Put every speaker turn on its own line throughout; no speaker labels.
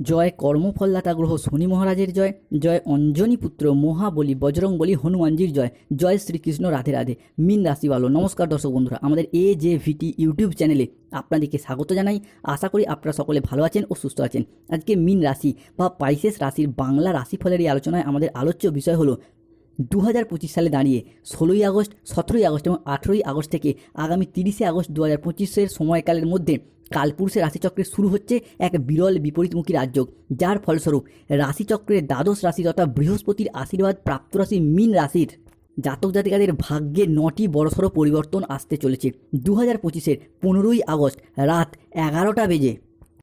জয় কর্মফলদাতা গ্রহ শনি মহারাজের জয় জয় অঞ্জনী পুত্র মহাবলী বজরং বলি হনুমানজির জয় জয় শ্রীকৃষ্ণ রাধে রাধে। মিন রাশি ভালো নমস্কার দর্শক বন্ধুরা, আমাদের এ জে ভিটি ইউটিউব চ্যানেলে আপনাদেরকে স্বাগত জানাই। আশা করি আপনারা সকলে ভালো আছেন ও সুস্থ আছেন। আজকে মিন রাশি বা পাইসেস রাশির বাংলা রাশিফলের এই আলোচনায় আমাদের আলোচ্য বিষয় হলো দু হাজার পঁচিশ সালে দাঁড়িয়ে ষোলোই আগস্ট, সতেরোই আগস্ট এবং আঠেরোই আগস্ট থেকে আগামী তিরিশে আগস্ট দু হাজার পঁচিশের সময়কালের মধ্যে কালপুরুষের রাশিচক্রে শুরু হচ্ছে এক বিরল বিপরীতমুখী রাজযোগ, যার ফলস্বরূপ রাশিচক্রের দ্বাদশ রাশি তথা বৃহস্পতির আশীর্বাদ প্রাপ্ত রাশি মিন রাশির জাতক জাতিকাদের ভাগ্যে নটি বড়সড় পরিবর্তন আসতে চলেছে। দু হাজার পঁচিশের পনেরোই আগস্ট রাত এগারোটা বেজে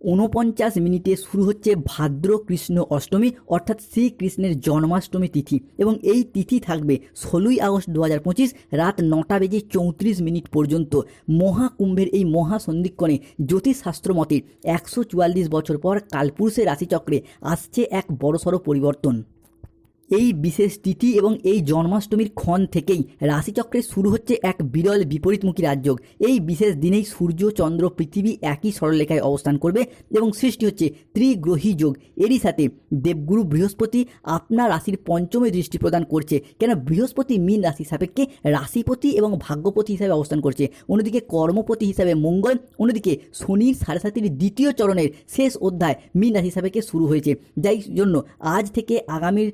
ঊনপঞ্চাশ মিনিটে শুরু হচ্ছে ভাদ্র কৃষ্ণ অষ্টমী, অর্থাৎ শ্রীকৃষ্ণের জন্মাষ্টমী তিথি। এবং এই তিথি থাকবে ষোলোই আগস্ট দু হাজার পঁচিশ রাত নটা বেজে চৌত্রিশ মিনিট পর্যন্ত। মহাকুম্ভের এই মহাসন্ধিক্ষণে জ্যোতিষশাস্ত্র মতে একশো চুয়াল্লিশ বছর পর কালপুরুষের রাশিচক্রে আসছে এক বড়সড় পরিবর্তন। এই বিশেষ তিথি এবং এই জন্মাষ্টমীর ক্ষণ থেকেই রাশিচক্রে শুরু হচ্ছে এক বিরল বিপরীতমুখী রাজযোগ। এই বিশেষ দিনেই সূর্য, চন্দ্র, পৃথিবী একই সরলরেখায় অবস্থান করবে এবং সৃষ্টি হচ্ছে ত্রিগ্রহী যোগ। এরই সাথে দেবগুরু বৃহস্পতি আপনার রাশির পঞ্চমে দৃষ্টি প্রদান করছে। কেন বৃহস্পতি মীন রাশি সাপেক্ষে রাশিপতি এবং ভাগ্যপতি হিসাবে অবস্থান করছে। অন্যদিকে কর্মপতি হিসাবে মঙ্গল, অন্যদিকে শনির সাড়ে সাতির দ্বিতীয় চরণের শেষ অধ্যায় মীন রাশি সাপেক্ষে শুরু হয়েছে। যাই জন্য আজ থেকে আগামীর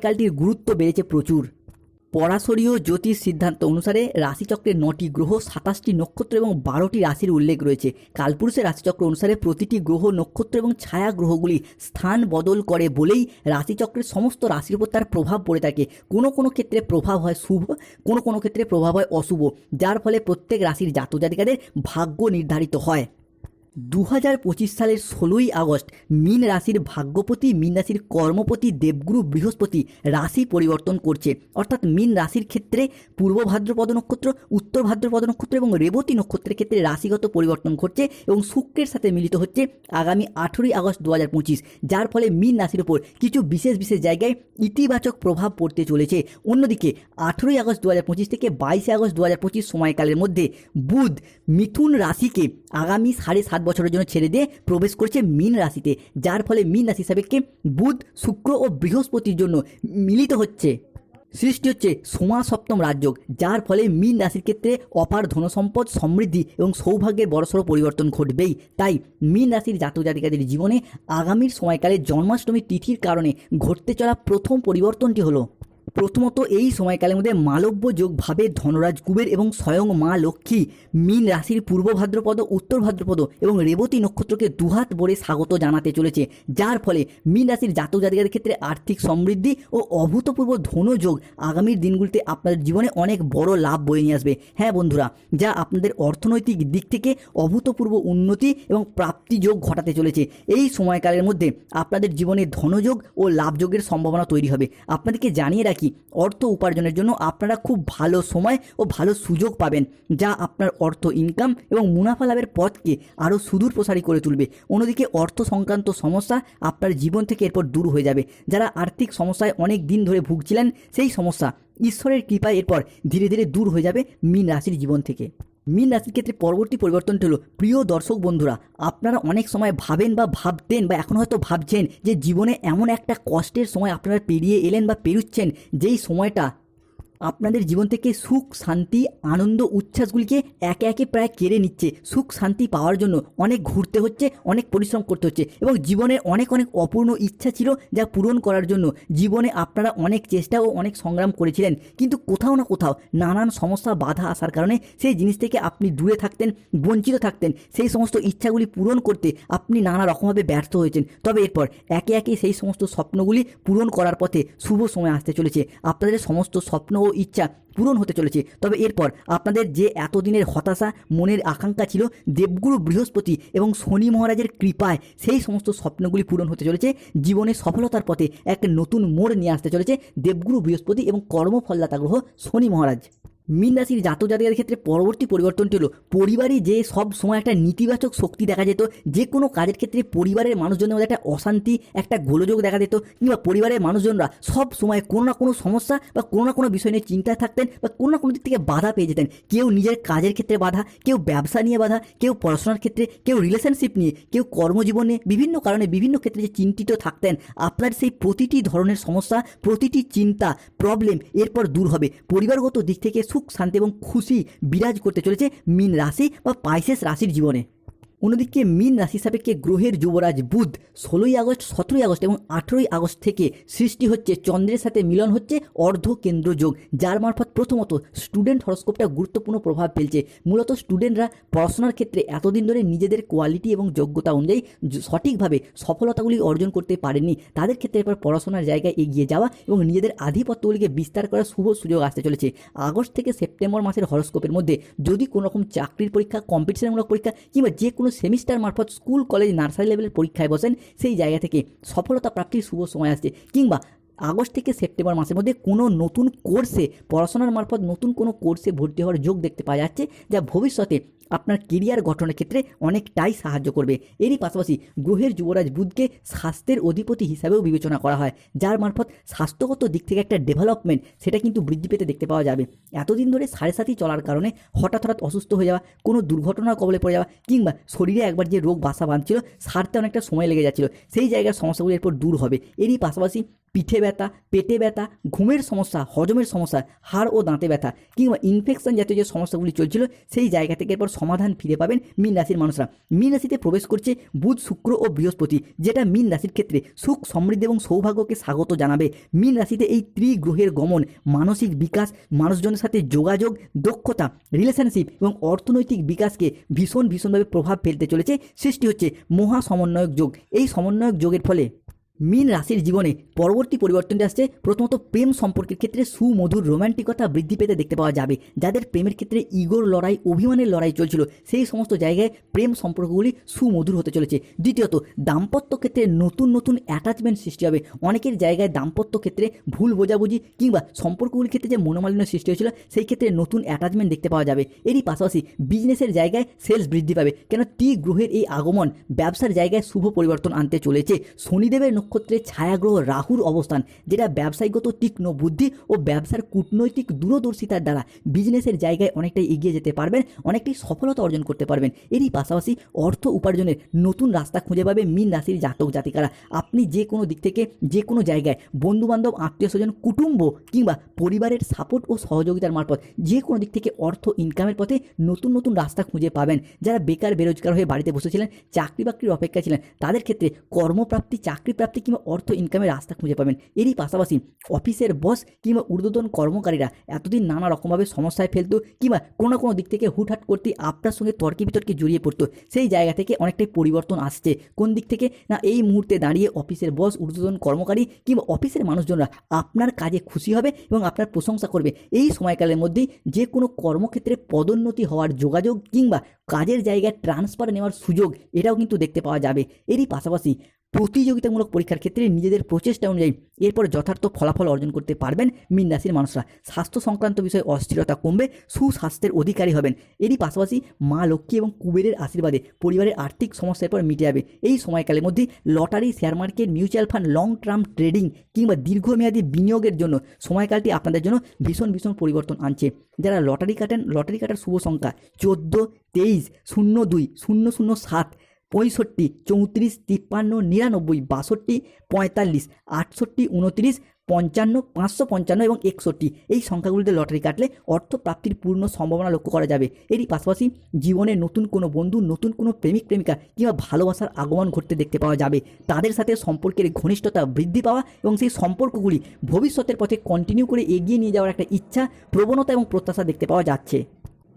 সময়কালটির গুরুত্ব বেড়েছে প্রচুর। পরাশরীয় জ্যোতিষ সিদ্ধান্ত অনুসারে রাশিচক্রের নটি গ্রহ, সাতাশটি নক্ষত্র এবং বারোটি রাশির উল্লেখ রয়েছে। কালপুরুষের রাশিচক্র অনুসারে প্রতিটি গ্রহ, নক্ষত্র এবং ছায়া গ্রহগুলি স্থান বদল করে বলেই রাশিচক্রের সমস্ত রাশির উপর তার প্রভাব পড়ে থাকে। কোনো কোনো ক্ষেত্রে প্রভাব হয় শুভ, কোনো কোনো ক্ষেত্রে প্রভাব হয় অশুভ, যার ফলে প্রত্যেক রাশির জাতজাতিকাদের ভাগ্য নির্ধারিত হয়। দু হাজার পঁচিশ সালের ষোলোই আগস্ট মীন রাশির ভাগ্যপতি, মীন রাশির কর্মপতি, দেবগুরু বৃহস্পতি রাশি পরিবর্তন করছে। অর্থাৎ মীন রাশির ক্ষেত্রে পূর্ব ভাদ্রপদ নক্ষত্র, উত্তর ভাদ্রপদ নক্ষত্র এবং রেবতী নক্ষত্রের ক্ষেত্রে রাশিগত পরিবর্তন ঘটছে এবং শুক্রের সাথে মিলিত হচ্ছে আগামী আঠেরোই আগস্ট দু হাজার পঁচিশ, যার ফলে মীন রাশির ওপর কিছু বিশেষ বিশেষ জায়গায় ইতিবাচক প্রভাব পড়তে চলেছে। অন্যদিকে আঠেরোই আগস্ট দু হাজার পঁচিশ থেকে বাইশে আগস্ট দু হাজার পঁচিশ সময়কালের মধ্যে বুধ মিথুন রাশিকে আগামী সাড়ে সাত বছরের জন্য ছেড়ে দিয়ে প্রবেশ করছে মীন রাশিতে, যার ফলে মীন রাশি সাপেক্ষে বুধ, শুক্র ও বৃহস্পতির জন্য মিলিত হচ্ছে। সৃষ্টি হচ্ছে সোমা সপ্তম রাজযোগ, যার ফলে মীন রাশির ক্ষেত্রে অপার ধনসম্পদ, সমৃদ্ধি এবং সৌভাগ্যের বড়সড় পরিবর্তন ঘটবেই। তাই মীন রাশির জাতক জাতিকাদের জীবনে আগামীর সময়কালে জন্মাষ্টমী তিথির কারণে ঘটতে চলা প্রথম পরিবর্তনটি হলো প্রথমত এই সময়কালের মধ্যে মালব্য যোগভাবে ধনরাজ কুবের এবং স্বয়ং মা লক্ষ্মী মীন রাশির পূর্ব ভাদ্রপদ, উত্তর ভাদ্রপদ এবং রেবতী নক্ষত্রকে দুহাত ভরে স্বাগত জানাতে চলেছে, যার ফলে মীন রাশির জাতক জাতিকাদের ক্ষেত্রে আর্থিক সমৃদ্ধি ও অভূতপূর্ব ধনযোগ আগামীর দিনগুলিতে আপনাদের জীবনে অনেক বড় লাভ বয়ে নিয়ে আসবে। হ্যাঁ বন্ধুরা, যা আপনাদের অর্থনৈতিক দিক থেকে অভূতপূর্ব উন্নতি এবং প্রাপ্তি যোগ ঘটাতে চলেছে। এই সময়কালের মধ্যে আপনাদের জীবনে ধনযোগ ও লাভযোগের সম্ভাবনা তৈরি হবে। আপনাদেরকে জানিয়ে রাখি অর্থ উপার্জনের জন্য আপনারা খুব ভালো সময় ও ভালো সুযোগ পাবেন, যা আপনার অর্থ ইনকাম এবং মুনাফা লাভের পথকে আরও সুদূর প্রসারী করে তুলবে। অন্যদিকে অর্থ সংক্রান্ত সমস্যা আপনার জীবন থেকে এরপর দূর হয়ে যাবে। যারা আর্থিক সমস্যায় অনেক দিন ধরে ভুগছিলেন, সেই সমস্যা ঈশ্বরের কৃপায় এরপর ধীরে ধীরে দূর হয়ে যাবে মীন রাশির জীবন থেকে। মীন রাশির ক্ষেত্রে পরবর্তী পরিবর্তনটি হলো, প্রিয় দর্শক বন্ধুরা, আপনারা অনেক সময় ভাবেন বা ভাবতেন বা এখন হয়তো ভাবছেন যে জীবনে এমন একটা কষ্টের সময় আপনারা পেরিয়ে এলেন বা পেরুচ্ছেন, যেই সময়টা আপনাদের জীবন থেকে সুখ, শান্তি, আনন্দ, উচ্ছ্বাসগুলিকে একে একে প্রায় কেড়ে নিচ্ছে। সুখ, শান্তি পাওয়ার জন্য অনেক ঘুরতে হচ্ছে, অনেক পরিশ্রম করতে হচ্ছে এবং জীবনের অনেক অনেক অপূর্ণ ইচ্ছা ছিল যা পূরণ করার জন্য জীবনে আপনারা অনেক চেষ্টা ও অনেক সংগ্রাম করেছিলেন। কিন্তু কোথাও না কোথাও নানান সমস্যা, বাধা আসার কারণে সেই জিনিস থেকে আপনি দূরে থাকতেন, বঞ্চিত থাকতেন। সেই সমস্ত ইচ্ছাগুলি পূরণ করতে আপনি নানা রকমভাবে ব্যর্থ হয়েছেন। তবে এরপর একে একে সেই সমস্ত স্বপ্নগুলি পূরণ করার পথে শুভ সময় আসতে চলেছে। আপনাদের সমস্ত স্বপ্ন ও ইচ্ছা পূরণ হতে চলেছে। তবে এরপর আপনাদের যে এতদিনের হতাশা, মনের আকাঙ্ক্ষা ছিল, দেবগুরু বৃহস্পতি এবং শনি মহারাজের কৃপায় সেই সমস্ত স্বপ্নগুলি পূরণ হতে চলেছে। জীবনে সফলতার পথে এক নতুন মোড় নিয়ে আসতে চলেছে দেবগুরু বৃহস্পতি এবং কর্মফলদাতা গ্রহ শনি মহারাজ। মীন রাশির জাতক জাতিকাদের ক্ষেত্রে পরবর্তী পরিবর্তনটি হলো, পরিবারে যে সব সময় একটা নেতিবাচক শক্তি দেখা যেত, যে কোনো কাজের ক্ষেত্রে পরিবারের মানুষজনের মধ্যে একটা অশান্তি, একটা গোলযোগ দেখা যেত, কিংবা পরিবারের মানুষজনরা সব সময় কোনো না কোনো সমস্যা বা কোনো না কোনো বিষয় নিয়ে চিন্তায় থাকতেন বা কোনো না কোনো দিক থেকে বাধা পেয়ে যেতেন। কেউ নিজের কাজের ক্ষেত্রে বাধা, কেউ ব্যবসা নিয়ে বাধা, কেউ পড়াশোনার ক্ষেত্রে, কেউ রিলেশনশিপ নিয়ে, কেউ কর্মজীবন বিভিন্ন কারণে বিভিন্ন ক্ষেত্রে যে চিন্তিত থাকতেন, আপনার সেই প্রতিটি ধরনের সমস্যা, প্রতিটি চিন্তা প্রবলেম এরপর দূর হবে। পরিবারগত দিক থেকে সুখ শান্তি এবং খুশি বিরাজ করতে চলেছে মিন রাশি বা পাইসেস রাশির জীবনে। অন্যদিকে মীন রাশি সাপেক্ষে গ্রহের যুবরাজ বুধ ষোলোই আগস্ট, সতেরোই আগস্ট এবং আঠেরোই আগস্ট থেকে সৃষ্টি হচ্ছে চন্দ্রের সাথে মিলন হচ্ছে অর্ধ কেন্দ্র যোগ যার মারফত প্রথমত স্টুডেন্ট হরস্কোপটা গুরুত্বপূর্ণ প্রভাব ফেলছে। মূলত স্টুডেন্টরা পড়াশোনার ক্ষেত্রে এতদিন ধরে নিজেদের কোয়ালিটি এবং যোগ্যতা অনুযায়ী সঠিকভাবে সফলতাগুলি অর্জন করতে পারেনি তাদের ক্ষেত্রে এবার পড়াশোনার জায়গায় এগিয়ে যাওয়া এবং নিজেদের আধিপত্যগুলিকে বিস্তার করার শুভ সুযোগ আসতে চলেছে। আগস্ট থেকে সেপ্টেম্বর মাসের হরস্কোপের মধ্যে যদি কোনো রকম চাকরির পরীক্ষা কম্পিটিশনমূলক পরীক্ষা কিংবা যে কোনো সেমিস্টার মারফত স্কুল, কলেজ, নার্সারি লেভেলের পরীক্ষায় বসেন সেই জায়গা থেকে। সফলতা প্রাপ্তির শুভ সময় আসছে। কিংবা আগস্ট থেকে সেপ্টেম্বর মাসের মধ্যে কোনো নতুন কোর্সে পড়াশোনার মারফত নতুন কোনো কোর্সে ভর্তি হওয়ার যোগ দেখতে পাওয়া যাচ্ছে, যা ভবিষ্যতে আপনার কেরিয়ার গঠনের ক্ষেত্রে অনেকটাই সাহায্য করবে। এরই পাশাপাশি গ্রহের যুবরাজ বুধকে স্বাস্থ্যের অধিপতি হিসাবেও বিবেচনা করা হয়, যার মারফত স্বাস্থ্যগত দিক থেকে একটা ডেভেলপমেন্ট সেটা কিন্তু বৃদ্ধি পেতে দেখতে পাওয়া যাবে। এতদিন ধরে সাড়ে সাথী চলার কারণে হঠাৎ হঠাৎ অসুস্থ হয়ে যাওয়া, কোনো দুর্ঘটনার কবলে পড়ে যাওয়া, কিংবা শরীরে একবার যে রোগ বাসা বাঁধছিল, সারতে অনেকটা সময় লেগে যাচ্ছিল, সেই জায়গার সমস্যাগুলি এরপর দূর হবে। এরই পাশাপাশি পিঠে ব্যথা, পেটে ব্যথা, ঘুমের সমস্যা, হজমের সমস্যা, হাড় ও দাঁতে ব্যথা কিংবা ইনফেকশন জাতীয় যে সমস্যাগুলি চলছিল, সেই জায়গা থেকে এরপর সমাধান ফিরে পাবেন মীন রাশির মানুষরা। মীন রাশিতে প্রবেশ করছে বুধ, শুক্র ও বৃহস্পতি, যেটা মীন রাশির ক্ষেত্রে সুখ, সমৃদ্ধি এবং সৌভাগ্যকে স্বাগত জানাবে। মীন রাশিতে এই ত্রিগ্রহের গমন, মানসিক বিকাশ, মানুষজনের সাথে যোগাযোগ, দক্ষতা রিলেশনশিপ এবং অর্থনৈতিক বিকাশকে ভীষণ ভীষণভাবে প্রভাব ফেলতে চলেছে। সৃষ্টি হচ্ছে মহা সমন্বয়ক যোগ। এই সমন্বয়ক যোগের ফলে মীন রাশির জীবনে পরবর্তী পরিবর্তনটি আসছে। প্রথমত প্রেম সম্পর্কের ক্ষেত্রে সুমধুর রোমান্টিকতা বৃদ্ধি পেতে দেখতে পাওয়া যাবে। যাদের প্রেমের ক্ষেত্রে ইগোর লড়াই, অভিমানের লড়াই চলছিল, সেই সমস্ত জায়গায় প্রেম সম্পর্কগুলি সুমধুর হতে চলেছে। দ্বিতীয়ত, দাম্পত্য ক্ষেত্রে নতুন নতুন অ্যাটাচমেন্ট সৃষ্টি হবে। অনেকের জায়গায় দাম্পত্য ক্ষেত্রে ভুল বোঝাবুঝি কিংবা সম্পর্কগুলির ক্ষেত্রে যে মনোমালিন্য সৃষ্টি হয়েছিল, সেই ক্ষেত্রে নতুন অ্যাটাচমেন্ট দেখতে পাওয়া যাবে। এরই পাশাপাশি বিজনেসের জায়গায় সেলস বৃদ্ধি পাবে। কেন? টি গ্রহের এই আগমন ব্যবসার জায়গায় শুভ পরিবর্তন আনতে চলেছে। শনিদেবের নক্ষত্রে ছায়াগ্রহ রাহুর অবস্থান, যেটা ব্যবসায়িকগত তীক্ষ্ণ বুদ্ধি ও ব্যবসার কূটনৈতিক দূরদর্শিতার দ্বারা বিজনেসের জায়গায় অনেকটাই এগিয়ে যেতে পারবেন, অনেকটাই সফলতা অর্জন করতে পারবেন। এরই পাশাপাশি অর্থ উপার্জনের নতুন রাস্তা খুঁজে পাবে মীন রাশির জাতক জাতিকারা। আপনি যে কোনো দিক থেকে যে কোনো জায়গায় বন্ধুবান্ধব আত্মীয় স্বজন কুটুম্ব কিংবা পরিবারের সাপোর্ট ও সহযোগিতার মারফত যে কোনো দিক থেকে অর্থ ইনকামের পথে নতুন নতুন রাস্তা খুঁজে পাবেন। যারা বেকার, বেরোজগার হয়ে বাড়িতে বসেছিলেন চাকরি বাকরির অপেক্ষা ছিলেন, তাদের ক্ষেত্রে কর্মপ্রাপ্তি চাকরি প্রাপ্তি কিংবা অর্থ ইনকামের রাস্তা খুঁজে পাবেন। এরই পাশাপাশি অফিসের বস কিংবা ঊর্ধ্বতন কর্মকারীরা এতদিন নানা রকমভাবে সমস্যায় ফেলতো কিংবা কোনো কোনো দিক থেকে হুটহাট করতে আপনার সঙ্গে তর্কে বিতর্কে জড়িয়ে পড়তো। সেই জায়গা থেকে অনেকটাই পরিবর্তন আসছে। কোন দিক থেকে? না, এই মুহূর্তে দাঁড়িয়ে অফিসের বস ঊর্ধ্বতন কর্মকারী কিংবা অফিসের মানুষজনরা আপনার কাজে খুশি হবে এবং আপনার প্রশংসা করবে। এই সময়কালের মধ্যেই যে কোনো কর্মক্ষেত্রে পদোন্নতি হওয়ার যোগাযোগ কিংবা কাজের জায়গায় ট্রান্সফার নেওয়ার সুযোগ এটাও কিন্তু দেখতে পাওয়া যাবে। এরই পাশাপাশি প্রতিযোগিতামূলক পরীক্ষার ক্ষেত্রে নিজেদের প্রচেষ্টা অনুযায়ী এরপর যথার্থ ফলাফল অর্জন করতে পারবেন মীন রাশির মানুষরা। স্বাস্থ্য সংক্রান্ত বিষয়ে অস্থিরতা কমবে, সুস্বাস্থ্যের অধিকারী হবেন। এরই পাশাপাশি মা লক্ষ্মী এবং কুবেরের আশীর্বাদে পরিবারের আর্থিক সমস্যার পর মিটে যাবে। এই সময়কালের মধ্যে lottery, share market, mutual fund, long term trading কিংবা দীর্ঘমেয়াদী বিনিয়োগের জন্য সময়কালটি আপনাদের জন্য ভীষণ ভীষণ পরিবর্তন আনছে। যারা লটারি কাটেন, লটারি কাটার শুভ সংখ্যা চোদ্দ, তেইশ, শূন্য দুই, শূন্য শূন্য সাত পঁয়ষট্টি, চৌত্রিশ, তিপ্পান্ন, নিরানব্বই, বাষট্টি, পঁয়তাল্লিশ, আটষট্টি, উনত্রিশ, পঞ্চান্ন, পাঁচশো পঞ্চান্ন এবং একষট্টি। এই সংখ্যাগুলিতে লটারি কাটলে অর্থ প্রাপ্তির পূর্ণ সম্ভাবনা লক্ষ্য করা যাবে। এরই পাশাপাশি জীবনে নতুন কোনো বন্ধু, নতুন কোনো প্রেমিক, প্রেমিকা কিংবা ভালোবাসার আগমন ঘটতে দেখতে পাওয়া যাবে। তাদের সাথে সম্পর্কের ঘনিষ্ঠতা বৃদ্ধি পাওয়া এবং সেই সম্পর্কগুলি ভবিষ্যতের পথে কন্টিনিউ করে এগিয়ে নিয়ে যাওয়ার একটা ইচ্ছা, প্রবণতা এবং প্রত্যাশা দেখতে পাওয়া যাচ্ছে।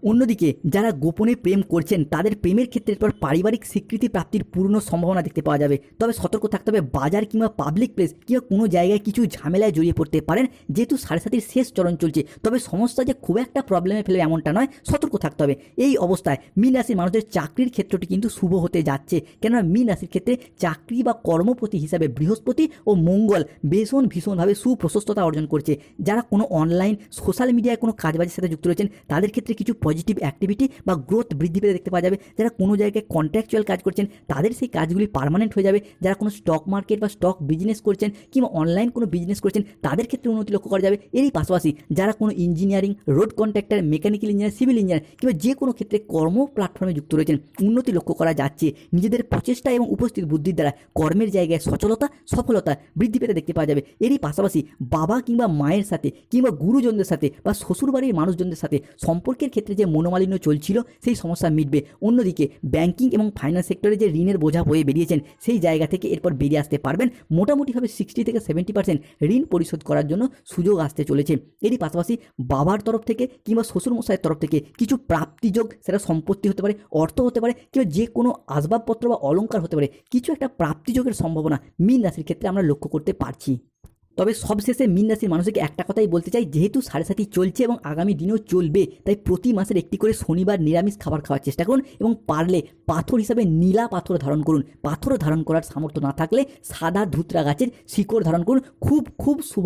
অন্যদিকে, যারা গোপনে প্রেম করছেন, তাদের প্রেমের ক্ষেত্রে এরপর পারিবারিক স্বীকৃতি প্রাপ্তির পূর্ণ সম্ভাবনা দেখতে পাওয়া যাবে। তবে সতর্ক থাকতে হবে, বাজার কিংবা পাবলিক প্লেস কিংবা কোনো জায়গায় কিছু ঝামেলায় জড়িয়ে পড়তে পারেন, যেহেতু সাড়ে সাতির শেষ চরণ চলছে। তবে সমস্যা যে খুব একটা প্রবলেমে ফেলে এমনটা নয়, সতর্ক থাকতে হবে। এই অবস্থায় মীন রাশির মানুষদের চাকরির ক্ষেত্রটি কিন্তু শুভ হতে যাচ্ছে। কেননা মীন রাশির ক্ষেত্রে চাকরি বা কর্মপতি হিসাবে বৃহস্পতি ও মঙ্গল ভীষণ ভীষণভাবে সুপ্রশস্ততা অর্জন করছে। যারা কোনো অনলাইন সোশ্যাল মিডিয়ায় কোনো কাজবাজের সাথে যুক্ত রয়েছেন, তাদের ক্ষেত্রে কিছু পজিটিভ অ্যাক্টিভিটি বা গ্রোথ বৃদ্ধি পেতে দেখতে পাওয়া যাবে। যারা কোনো জায়গায় কন্ট্রাকচুয়াল কাজ করছেন, তাদের সেই কাজগুলি পার্মানেন্ট হয়ে যাবে। যারা কোনো স্টক মার্কেট বা স্টক বিজনেস করছেন কিংবা অনলাইন কোনো বিজনেস করছেন, তাদের ক্ষেত্রে উন্নতি লক্ষ্য করা যাবে। এরই পাশাপাশি যারা কোনো engineering road contractor mechanical engineer civil engineer কিংবা যে কোনো ক্ষেত্রে কর্ম প্ল্যাটফর্মে যুক্ত রয়েছেন, উন্নতি লক্ষ্য করা যাচ্ছে। নিজেদের প্রচেষ্টা এবং উপস্থিত বুদ্ধির দ্বারা কর্মের জায়গায় সচলতা, সফলতা বৃদ্ধি পেতে দেখতে পাওয়া যাবে। এরই পাশাপাশি বাবা কিংবা মায়ের সাথে কিংবা গুরুজনদের সাথে বা শ্বশুরবাড়ির মানুষজনদের সাথে সম্পর্কের ক্ষেত্রে যে মনোমালিন্য চলছিল, সেই সমস্যা মিটবে। অন্যদিকে ব্যাংকিং এবং ফাইন্যান্স সেক্টরে যে ঋণের বোঝা বয়ে বেরিয়েছেন, সেই জায়গা থেকে এরপর বেরিয়ে আসতে পারবেন। মোটামুটিভাবে সিক্সটি থেকে সেভেন্টি পার্সেন্ট ঋণ পরিশোধ করার জন্য সুযোগ আসতে চলেছে। এরই পাশাপাশি বাবার তরফ থেকে কিংবা শ্বশুরমশাইয়ের তরফ থেকে কিছু প্রাপ্তিযোগ, সেটা সম্পত্তি হতে পারে, অর্থ হতে পারে, কিংবা যে কোনো আসবাবপত্র বা অলঙ্কার হতে পারে, কিছু একটা প্রাপ্তিযোগের সম্ভাবনা মীন রাশির ক্ষেত্রে আমরা লক্ষ্য করতে পারছি। তবে সবশেষে মিন রাশির মানুষকে একটা কথাই বলতে চাই, যেহেতু সাড়ে সাথী চলছে এবং আগামী দিনেও চলবে, তাই প্রতি মাসের একটি করে শনিবার নিরামিষ খাবার খাওয়ার চেষ্টা করুন এবং পারলে পাথর হিসাবে নীলা পাথর ধারণ করুন। পাথর ধারণ করার সামর্থ্য না থাকলে সাদা ধুতরা গাছের শিকড় ধারণ করুন। খুব খুব শুভ